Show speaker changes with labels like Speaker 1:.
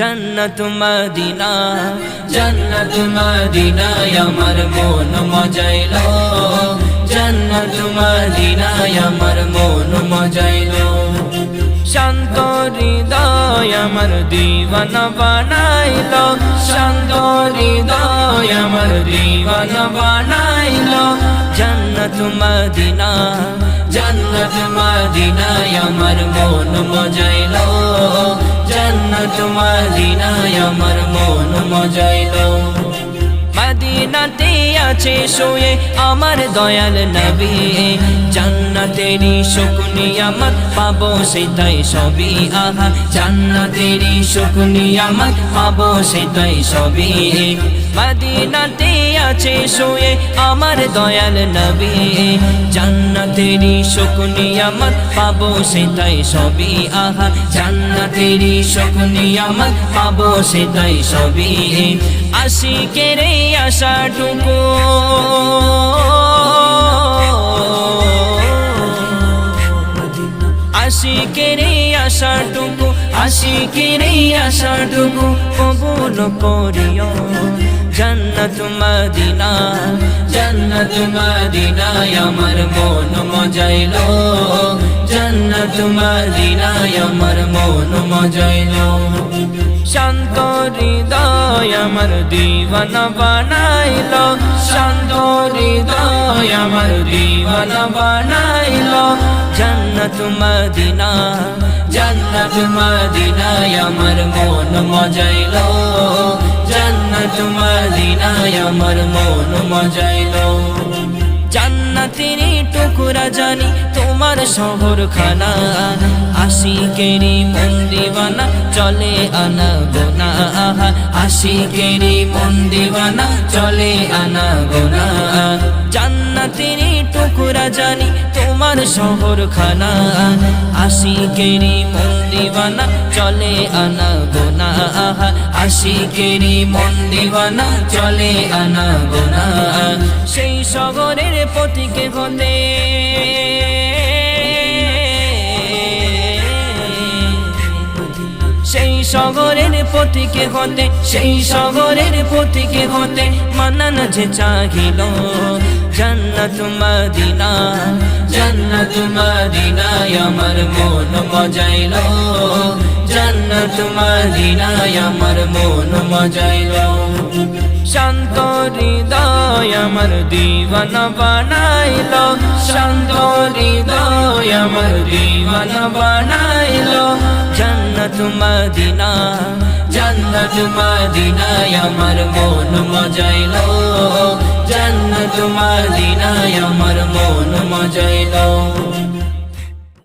Speaker 1: জান্নাত মদিনা, জান্নাত মদিনায় আমার মন মজাইলো। জান্নাত মদিনায় আমার মন মজাইলো। শান্ত হৃদয় আমার দিবানা বানাইল। শান্ত হৃদয় আমার দিবানা বানাইল। জান্নাত মদিনা, জান্নাত মদিনায় আমার মন মজাইল। জান্নাত মদিনায় আমার মন মজাইল। মদিনাতে আছে শুয়ে আমার দয়াল নবী। জান্নাতেরি শুকনি আমার পাবো সেটাই সবই, আহা। জান্নাতেরি শুকনি আমার পাবো সেটাই সবই। মদিনাতে আছে শুয়ে আমার দয়াল নবী। জান্নাতেরি শুকনি আমার পাবো সেটাই সবই, আহা। জান্নাতেরি শুকনি আমার পাবো সেটাই সবই। আশিকের আশাটুকু আশিকের আশাটুকু আশিকের আশাটুকু কবুল করিও। জান্নাত মদিনা জান্নাত মদিনায় আমার মন মজাইলো। জান্নাত মদিনায় আমার মন মজাইলো। শান্ত হৃদয় আমার দিবানা বানাইল। শান্ত হৃদয় আমার দিবানা বানাইল। জান্নাত মদিনা, জান্নাত মদিনায় আমার মন মজাইল। জান্নাত মদিনায় আমার মন মজাইল। জান্নাতের টুকুরা জানি, তোমার শহর খানা আশিকেরি মন্দিবানা চলে আনা গোনা আশিকেরি মন্দিবানা চলে আনা গোনা জান্নাতের টুকুরা জানি, তোমার শহর খানা আশিকেরি মন্দিবানা চলে আনা গোনা আশিকেরি মন্দিবানা চলে আনা গোনা। সেই সগরের পতিকে হতে সেই সগরের পতিকে হতে সেই সগরের পতিকে হতে মানান যে চাহিল, জান্নাত মদিনা, জান্নাত মদিনায় আমার মন মজাইল জান্নাত মদিনায় আমার মন মজাইল। শান্ত হৃদয় আমার দিবানা বানাইল। শান্ত হৃদয় আমার দিবানা বানাইল। জান্নাত মদিনা, জান্নাত মদিনায় আমার মন মজাইল। জান্নাত মদিনায় আমার মন মজাইল।